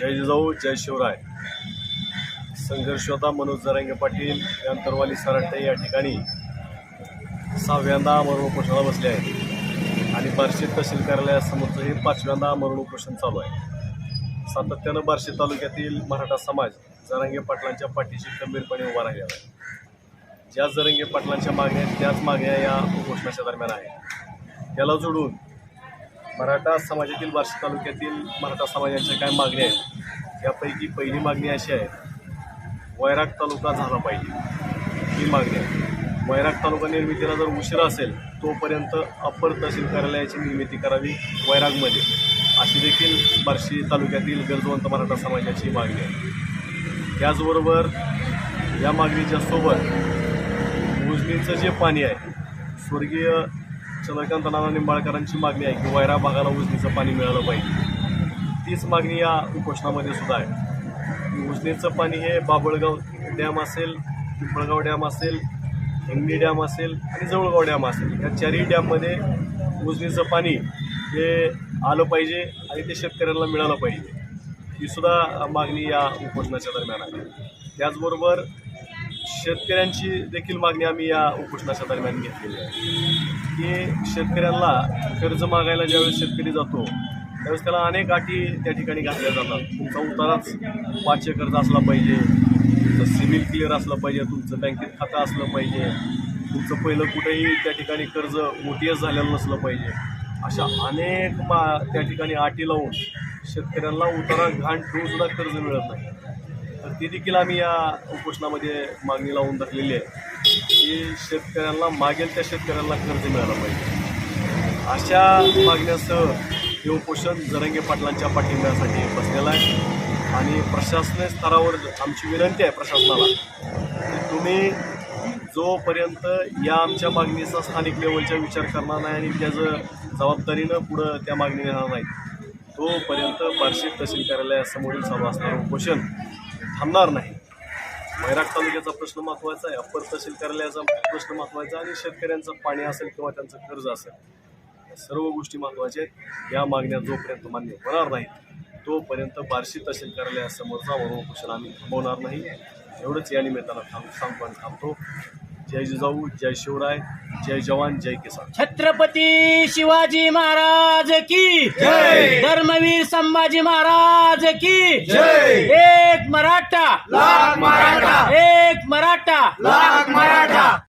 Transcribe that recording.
जय जिजाऊ जय शिवराय. संघर्षोता मनोज जरांगे पाटील अंतरवाली सराटे या ठिकाणी सहाव्यांदा मरण उपोषणाला बसले आहेत. आणि बार्शी तहसील कार्यालयासमोरचं हे पाचव्यांदा मरण उपोषण चालू आहे. सातत्यानं बार्शी तालुक्यातील मराठा समाज जरांगे पाटलांच्या पाठीशी खंबीरपणे उभा राहिलेला आहे. ज्या जरंगे पाटलांच्या मागण्या आहेत त्याच मागण्या या उपोषणाच्या दरम्यान आहेत. त्याला जोडून मराठा समाजातील बार्शी तालुक्यातील मराठा समाजाच्या काय मागण्या आहेत? यापैकी पहिली मागणी अशी आहे वैराग तालुका झाला पाहिजे. ही मागणी आहे. वैराग तालुका निर्मितीला जर उशिरा असेल तोपर्यंत अप्पर तहसील कार्यालयाची निर्मिती करावी वैरागमध्ये. अशी देखील बार्शी तालुक्यातील गरजवंत मराठा समाजाची मागणी आहे. त्याचबरोबर या मागणीच्या सोबत उजनीचं जे पाणी आहे स्वर्गीय चंद्रकांत नाना निंबाळकरांची मागणी आहे की वैरा भागाला उजनीचं पाणी मिळालं पाहिजे. तीच मागणी या उपोषणामध्ये सुद्धा आहे. उजनीचं पाणी हे बाबळगाव डॅम असेल पिंपळगाव डॅम असेल हिंगणी डॅम असेल आणि जवळगाव डॅम असेल या चारही डॅममध्ये उजनीचं पाणी हे आलं पाहिजे आणि ते शेतकऱ्यांना मिळालं पाहिजे. ही सुद्धा मागणी या उपोषणाच्या दरम्यान आहे. त्याचबरोबर शेतकऱ्यांची देखील मागणी आम्ही या उपोषणाच्या दरम्यान घेतलेली आहे. की शेतकऱ्यांना कर्ज मागायला ज्यावेळेस शेतकरी जातो त्यावेळेस त्याला अनेक अटी त्या ठिकाणी घातल्या जातात. तुमचा उताराच पाचशे कर्ज असला पाहिजे तुमचं सिबिल क्लिअर असलं पाहिजे तुमचं बँकेत खातं असलं पाहिजे तुमचं पहिलं कुठेही त्या ठिकाणी कर्ज मोठीच झालेलं नसलं पाहिजे. अशा अनेक मा त्या ठिकाणी अटी लावून शेतकऱ्यांना उतारा घाण ठेवून सुद्धा कर्ज मिळत नाही. ती देखील आम्ही या उपोषणामध्ये मागणी लावून धरलेली आहे की शेतकऱ्यांना मागेल त्या शेतकऱ्यांना कर्ज मिळालं पाहिजे. अशा मागण्यासह हे उपोषण जरंगे पाटलांच्या पाठिंब्यासाठी बसलेलं आहे. आणि प्रशासनीय स्तरावर आमची विनंती आहे प्रशासनाला की तुम्ही जोपर्यंत या आमच्या मागणीचा स्थानिक लेवलचा विचार करणार नाही आणि त्याचं जबाबदारीनं पुढं त्या मागणी येणार नाही तोपर्यंत बार्शी तहसील कार्यालयासमोरील चालू असणारं उपोषण थांबणार नाही. वैराग तालुक्याचा प्रश्न महत्त्वाचा आहे. अप्पर तहसील कार्यालयाचा प्रश्न महत्त्वाचा आहे आणि शेतकऱ्यांचं पाणी असेल किंवा त्यांचं कर्ज असेल या सर्व गोष्टी महत्त्वाच्या आहेत. या मागण्या जोपर्यंत मान्य होणार नाहीत तोपर्यंत बार्शी तहसील कार्यालयासमोरचा वरून उपोषण आम्ही थांबवणार नाही. एवढंच या निमित्तानं थांब सांगतो आणि थांबतो. जय जिजाऊ जय शिवराय जय जवान जय किसान. छत्रपती शिवाजी महाराज की जय. धर्मवीर संभाजी महाराज की जय. Love.